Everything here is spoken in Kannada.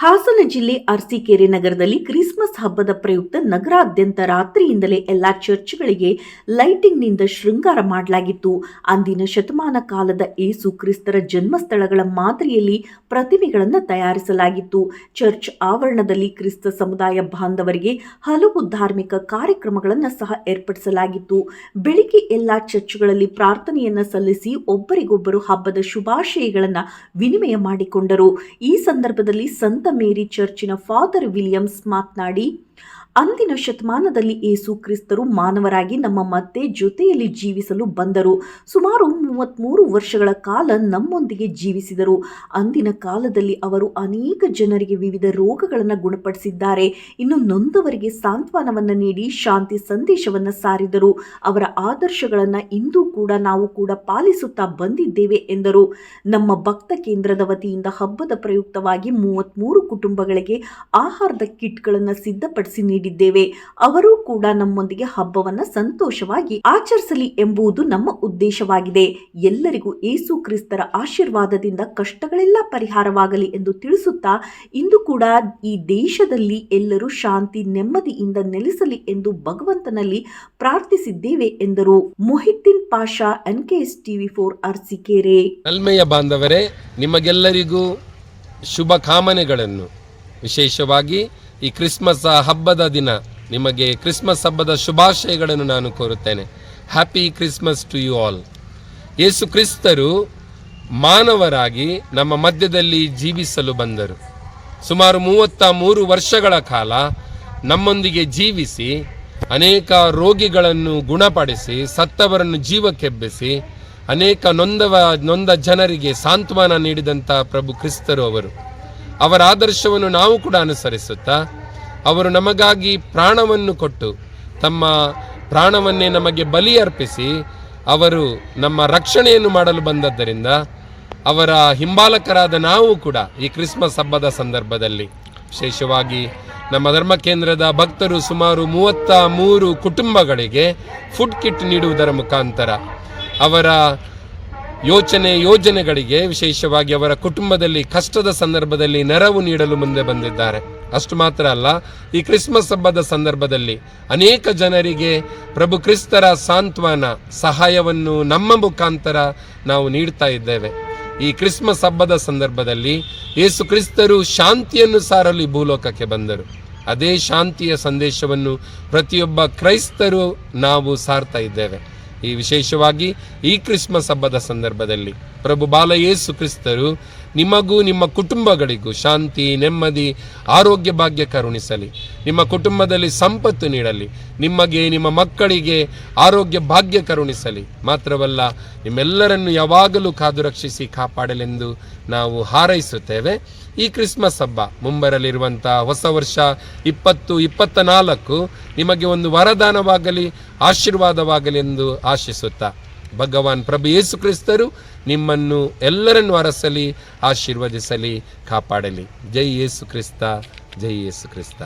ಹಾಸನ ಜಿಲ್ಲೆ ಅರಸಿಕೆರೆ ನಗರದಲ್ಲಿ ಕ್ರಿಸ್ಮಸ್ ಹಬ್ಬದ ಪ್ರಯುಕ್ತ ನಗರಾದ್ಯಂತ ರಾತ್ರಿಯಿಂದಲೇ ಎಲ್ಲಾ ಚರ್ಚ್ಗಳಿಗೆ ಲೈಟಿಂಗ್ನಿಂದ ಶೃಂಗಾರ ಮಾಡಲಾಗಿತ್ತು. ಅಂದಿನ ಶತಮಾನ ಕಾಲದ ಏಸು ಕ್ರಿಸ್ತರ ಜನ್ಮಸ್ಥಳಗಳ ಮಾದರಿಯಲ್ಲಿ ಪ್ರತಿಮೆಗಳನ್ನು ತಯಾರಿಸಲಾಗಿತ್ತು. ಚರ್ಚ್ ಆವರಣದಲ್ಲಿ ಕ್ರಿಸ್ತ ಸಮುದಾಯ ಬಾಂಧವರಿಗೆ ಹಲವು ಧಾರ್ಮಿಕ ಕಾರ್ಯಕ್ರಮಗಳನ್ನು ಸಹ ಏರ್ಪಡಿಸಲಾಗಿತ್ತು. ಬೆಳಿಗ್ಗೆ ಎಲ್ಲಾ ಚರ್ಚ್ಗಳಲ್ಲಿ ಪ್ರಾರ್ಥನೆಯನ್ನು ಸಲ್ಲಿಸಿ ಒಬ್ಬರಿಗೊಬ್ಬರು ಹಬ್ಬದ ಶುಭಾಶಯಗಳನ್ನು ವಿನಿಮಯ ಮಾಡಿಕೊಂಡರು. ಈ ಸಂದರ್ಭದಲ್ಲಿ ಸಂತ ಮೇರಿ ಚರ್ಚಿನ ಫಾದರ್ ವಿಲಿಯಮ್ಸ್ ಮಾತನಾಡಿ, ಅಂದಿನ ಶತಮಾನದಲ್ಲಿ ಏಸು ಕ್ರಿಸ್ತರು ಮಾನವರಾಗಿ ನಮ್ಮ ಮತ್ತೆ ಜೊತೆಯಲ್ಲಿ ಜೀವಿಸಲು ಬಂದರು. ಸುಮಾರು ಮೂವತ್ತ್ಮೂರು ವರ್ಷಗಳ ಕಾಲ ನಮ್ಮೊಂದಿಗೆ ಜೀವಿಸಿದರು. ಅಂದಿನ ಕಾಲದಲ್ಲಿ ಅವರು ಅನೇಕ ಜನರಿಗೆ ವಿವಿಧ ರೋಗಗಳನ್ನು ಗುಣಪಡಿಸಿದ್ದಾರೆ. ಇನ್ನು ನೊಂದವರಿಗೆ ಸಾಂತ್ವನವನ್ನು ನೀಡಿ ಶಾಂತಿ ಸಂದೇಶವನ್ನು ಸಾರಿದರು. ಅವರ ಆದರ್ಶಗಳನ್ನು ಇಂದೂ ಕೂಡ ನಾವು ಕೂಡ ಪಾಲಿಸುತ್ತಾ ಬಂದಿದ್ದೇವೆ ಎಂದರು. ನಮ್ಮ ಭಕ್ತ ಕೇಂದ್ರದ ವತಿಯಿಂದ ಹಬ್ಬದ ಪ್ರಯುಕ್ತವಾಗಿ ಮೂವತ್ತ್ಮೂರು ಕುಟುಂಬಗಳಿಗೆ ಆಹಾರದ ಕಿಟ್ಗಳನ್ನು ಸಿದ್ಧಪಡಿಸಿ ನೀಡಿದ್ದೇವೆ. ಅವರು ಕೂಡ ನಮ್ಮೊಂದಿಗೆ ಹಬ್ಬವನ್ನು ಸಂತೋಷವಾಗಿ ಆಚರಿಸಲಿ ಎಂಬುದು ನಮ್ಮ ಉದ್ದೇಶವಾಗಿದೆ. ಎಲ್ಲರಿಗೂ ಏಸು ಕ್ರಿಸ್ತರ ಆಶೀರ್ವಾದದಿಂದ ಕಷ್ಟಗಳೆಲ್ಲ ಪರಿಹಾರವಾಗಲಿ ಎಂದು ತಿಳಿಸುತ್ತಾ ಇಂದು ಕೂಡ ಈ ದೇಶದಲ್ಲಿ ಎಲ್ಲರೂ ಶಾಂತಿ, ನೆಮ್ಮದಿಯಿಂದ ನೆಲೆಸಲಿ ಎಂದು ಭಗವಂತನಲ್ಲಿ ಪ್ರಾರ್ಥಿಸಿದ್ದೇವೆ ಎಂದರು. Mohiddin Pasha NKS TV four, Arsikere. ನಲ್ಮೆಯ ಬಾಂಧವರೇ, ನಿಮಗೆಲ್ಲರಿಗೂ ಶುಭ ಕಾಮನೆಗಳನ್ನು. ವಿಶೇಷವಾಗಿ ಈ ಕ್ರಿಸ್ಮಸ್ ಹಬ್ಬದ ದಿನ ನಿಮಗೆ ಕ್ರಿಸ್ಮಸ್ ಹಬ್ಬದ ಶುಭಾಶಯಗಳನ್ನು ನಾನು ಕೋರುತ್ತೇನೆ. Happy Christmas to you all. ಯೇಸು ಕ್ರಿಸ್ತರು ಮಾನವರಾಗಿ ನಮ್ಮ ಮಧ್ಯದಲ್ಲಿ ಜೀವಿಸಲು ಬಂದರು. ಸುಮಾರು ಮೂವತ್ತ ಮೂರು ವರ್ಷಗಳ ಕಾಲ ನಮ್ಮೊಂದಿಗೆ ಜೀವಿಸಿ, ಅನೇಕ ರೋಗಿಗಳನ್ನು ಗುಣಪಡಿಸಿ, ಸತ್ತವರನ್ನು ಜೀವಕ್ಕೆಬ್ಬಿಸಿ, ಅನೇಕ ನೊಂದವ, ನೊಂದ ಜನರಿಗೆ ಸಾಂತ್ವನ ನೀಡಿದಂಥ ಪ್ರಭು ಕ್ರಿಸ್ತರು ಅವರು. ಅವರ ಆದರ್ಶವನ್ನು ನಾವು ಕೂಡ ಅನುಸರಿಸುತ್ತಾ, ಅವರು ನಮಗಾಗಿ ಪ್ರಾಣವನ್ನು ಕೊಟ್ಟು, ತಮ್ಮ ಪ್ರಾಣವನ್ನೇ ನಮಗೆ ಬಲಿ ಅರ್ಪಿಸಿ ಅವರು ನಮ್ಮ ರಕ್ಷಣೆಯನ್ನು ಮಾಡಲು ಬಂದದ್ದರಿಂದ ಅವರ ಹಿಂಬಾಲಕರಾದ ನಾವು ಕೂಡ ಈ ಕ್ರಿಸ್ಮಸ್ ಹಬ್ಬದ ಸಂದರ್ಭದಲ್ಲಿ ವಿಶೇಷವಾಗಿ ನಮ್ಮ ಧರ್ಮ ಕೇಂದ್ರದ ಭಕ್ತರು ಸುಮಾರು ಮೂವತ್ತ ಮೂರು ಕುಟುಂಬಗಳಿಗೆ ಫುಡ್ ಕಿಟ್ ನೀಡುವುದರ ಮುಖಾಂತರ ಅವರ ಯೋಚನೆ ಯೋಜನೆಗಳಿಗೆ ವಿಶೇಷವಾಗಿ ಅವರ ಕುಟುಂಬದಲ್ಲಿ ಕಷ್ಟದ ಸಂದರ್ಭದಲ್ಲಿ ನೆರವು ನೀಡಲು ಮುಂದೆ ಬಂದಿದ್ದಾರೆ. ಅಷ್ಟು ಮಾತ್ರ ಅಲ್ಲ, ಈ ಕ್ರಿಸ್ಮಸ್ ಹಬ್ಬದ ಸಂದರ್ಭದಲ್ಲಿ ಅನೇಕ ಜನರಿಗೆ ಪ್ರಭು ಕ್ರಿಸ್ತರ ಸಾಂತ್ವನ, ಸಹಾಯವನ್ನು ನಮ್ಮ ಮುಖಾಂತರ ನಾವು ನೀಡ್ತಾ ಇದ್ದೇವೆ. ಈ ಕ್ರಿಸ್ಮಸ್ ಹಬ್ಬದ ಸಂದರ್ಭದಲ್ಲಿ ಯೇಸು ಕ್ರಿಸ್ತರು ಶಾಂತಿಯನ್ನು ಸಾರಲು ಭೂಲೋಕಕ್ಕೆ ಬಂದರು. ಅದೇ ಶಾಂತಿಯ ಸಂದೇಶವನ್ನು ಪ್ರತಿಯೊಬ್ಬ ಕ್ರೈಸ್ತರು ನಾವು ಸಾರ್ತಾ ಇದ್ದೇವೆ. ಈ ವಿಶೇಷವಾಗಿ ಈ ಕ್ರಿಸ್ಮಸ್ ಹಬ್ಬದ ಸಂದರ್ಭದಲ್ಲಿ ಪ್ರಭು ಬಾಲ ಯೇಸು ಕ್ರಿಸ್ತರು ನಿಮಗೂ ನಿಮ್ಮ ಕುಟುಂಬಗಳಿಗೂ ಶಾಂತಿ, ನೆಮ್ಮದಿ, ಆರೋಗ್ಯ ಭಾಗ್ಯ ಕರುಣಿಸಲಿ. ನಿಮ್ಮ ಕುಟುಂಬದಲ್ಲಿ ಸಂಪತ್ತು ನೀಡಲಿ. ನಿಮಗೆ, ನಿಮ್ಮ ಮಕ್ಕಳಿಗೆ ಆರೋಗ್ಯ ಭಾಗ್ಯ ಕರುಣಿಸಲಿ. ಮಾತ್ರವಲ್ಲ, ನಿಮ್ಮೆಲ್ಲರನ್ನು ಯಾವಾಗಲೂ ಕಾದು ರಕ್ಷಿಸಿ ಕಾಪಾಡಲೆಂದು ನಾವು ಹಾರೈಸುತ್ತೇವೆ. ಈ ಕ್ರಿಸ್ಮಸ್ ಹಬ್ಬ ಮುಂಬರಲಿರುವಂಥ ಹೊಸ ವರ್ಷ ಇಪ್ಪತ್ತು ಇಪ್ಪತ್ತ ನಾಲ್ಕು ನಿಮಗೆ ಒಂದು ವರದಾನವಾಗಲಿ, ಆಶೀರ್ವಾದವಾಗಲಿ ಎಂದು ಆಶಿಸುತ್ತಾ ಭಗವಾನ್ ಪ್ರಭು ಯೇಸು ಕ್ರಿಸ್ತರು ನಿಮ್ಮನ್ನು ಎಲ್ಲರನ್ನು ಅರಸಲಿ, ಆಶೀರ್ವದಿಸಲಿ, ಕಾಪಾಡಲಿ. ಜೈ ಯೇಸು ಕ್ರಿಸ್ತ, ಜೈ ಯೇಸು ಕ್ರಿಸ್ತ.